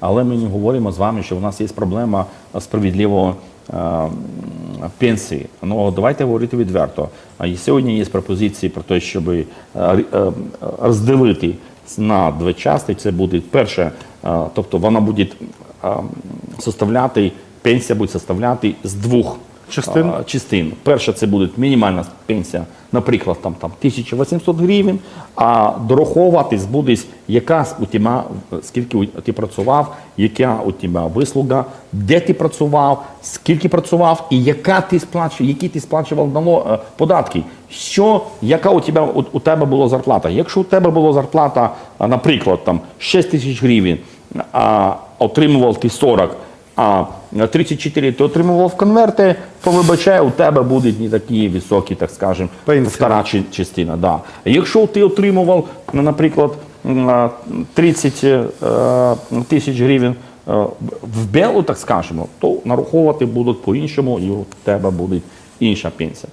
Але ми не говоримо з вами, що у нас є проблема справедливого е, пенсії. Ну давайте говорити відверто. І сьогодні є пропозиції про те, щоб е, е, розділити на дві частини. Це буде перше, тобто вона буде составляти, пенсія буде составляти з двох Частин? а, частин. Перша це буде мінімальна пенсія, наприклад, там, там 1800 гривень, а дораховуватись буде яка у тебе, скільки ти працював, яка у тебе вислуга, де ти працював, скільки працював і яка ти сплачував, які ти сплачував е, податки. Що, яка у тебе, у, у тебе була зарплата? Якщо у тебе була зарплата, наприклад, там 6 тисяч гривень, а отримував ти 40, а 34 ти отримував конверти, то вибачай, у тебе будуть не такі високі, так скажемо, стара частина. Да. Якщо ти отримував, ну, наприклад, 30 е, тисяч гривень е, в белу, так скажемо, то нараховувати будуть по-іншому, і у тебе буде інша пенсія.